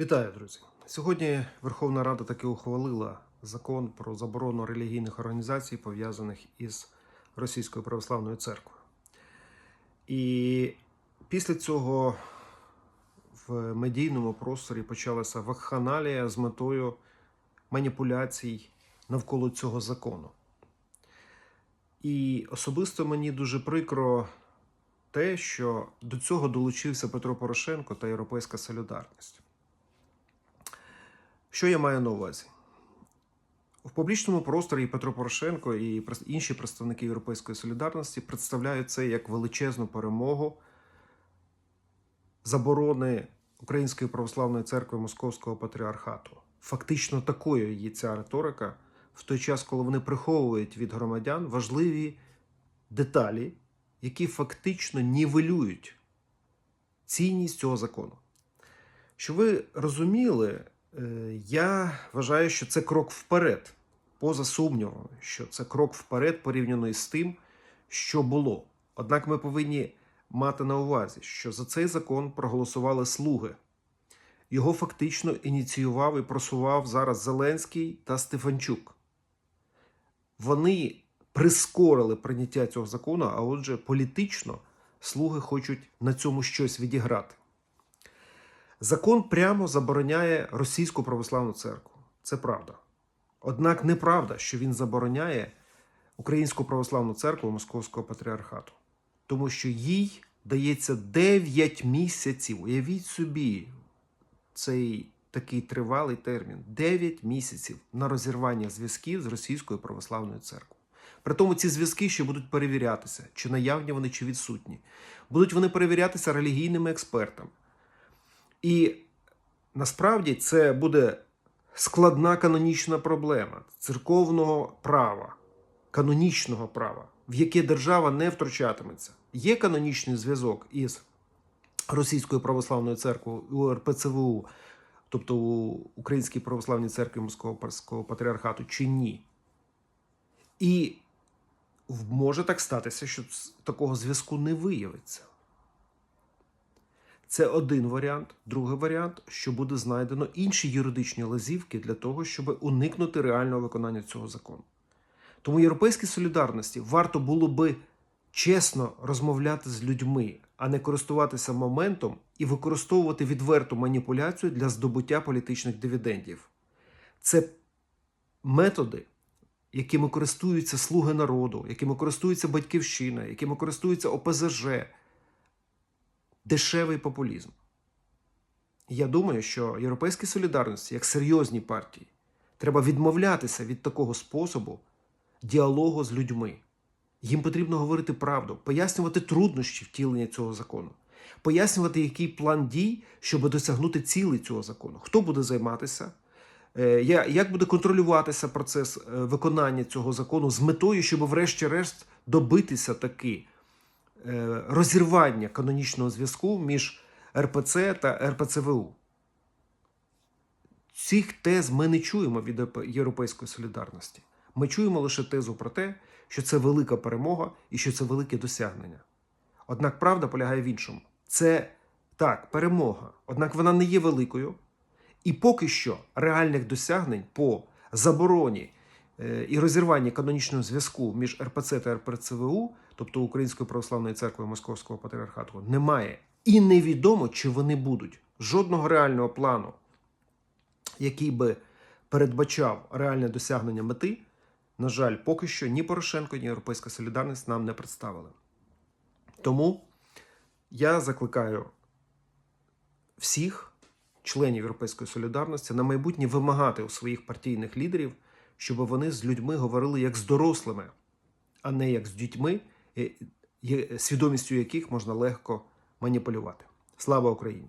Вітаю, друзі! Сьогодні Верховна Рада таки ухвалила закон про заборону релігійних організацій, пов'язаних із Російською православною церквою. І після цього в медійному просторі почалася вакханалія з метою маніпуляцій навколо цього закону. І особисто мені дуже прикро те, що до цього долучився Петро Порошенко та Європейська Солідарність. Що я маю на увазі? В публічному просторі і Петро Порошенко і інші представники Європейської солідарності представляють це як величезну перемогу заборони Української православної церкви Московського патріархату. Фактично такою є ця риторика в той час, коли вони приховують від громадян важливі деталі, які фактично нівелюють цінність цього закону. Щоб ви розуміли, я вважаю, що це крок вперед, поза сумнівами, що це крок вперед порівняно із тим, що було. Однак ми повинні мати на увазі, що за цей закон проголосували слуги. Його фактично ініціював і просував зараз Зеленський та Стефанчук. Вони прискорили прийняття цього закону, а отже, політично слуги хочуть на цьому щось відіграти. Закон прямо забороняє російську православну церкву. Це правда. Однак неправда, що він забороняє Українську православну церкву Московського патріархату, тому що їй дається 9 місяців. Уявіть собі цей такий тривалий термін 9 місяців на розірвання зв'язків з Російською православною церквою. При тому ці зв'язки ще будуть перевірятися, чи наявні вони, чи відсутні. Будуть вони перевірятися релігійними експертами. І насправді це буде складна канонічна проблема церковного права, канонічного права, в яке держава не втручатиметься. Є канонічний зв'язок із Російською православною церквою у РПЦВУ, тобто у Українській православній церкві Московського патріархату, чи ні? І може так статися, що такого зв'язку не виявиться. Це один варіант. Другий варіант, що буде знайдено інші юридичні лазівки для того, щоб уникнути реального виконання цього закону. Тому європейській солідарності варто було би чесно розмовляти з людьми, а не користуватися моментом і використовувати відверту маніпуляцію для здобуття політичних дивідендів. Це методи, якими користуються слуги народу, якими користується батьківщина, якими користується ОПЗЖ, дешевий популізм. Я думаю, що Європейській солідарності, як серйозній партії, треба відмовлятися від такого способу діалогу з людьми. Їм потрібно говорити правду, пояснювати труднощі втілення цього закону, пояснювати, який план дій, щоб досягнути цілей цього закону. Хто буде займатися, е, як буде контролюватися процес е, виконання цього закону з метою, щоб, врешті-решт, добитися таки розірвання канонічного зв'язку між РПЦ та РПЦВУ. Цих тез ми не чуємо від Європейської солідарності. Ми чуємо лише тезу про те, що це велика перемога і що це велике досягнення. Однак правда полягає в іншому. Це так, перемога, однак вона не є великою. І поки що реальних досягнень по забороні е, і розірванні канонічного зв'язку між РПЦ та РПЦВУ, тобто Українською православною церквою Московського патріархату, немає. І невідомо, чи вони будуть. Жодного реального плану, який би передбачав реальне досягнення мети, на жаль, поки що ні Порошенко, ні Європейська Солідарність нам не представили. Тому я закликаю всіх членів Європейської солідарності на майбутнє вимагати у своїх партійних лідерів, щоб вони з людьми говорили як з дорослими, а не як з дітьми, свідомістю яких можна легко маніпулювати. Слава Україні!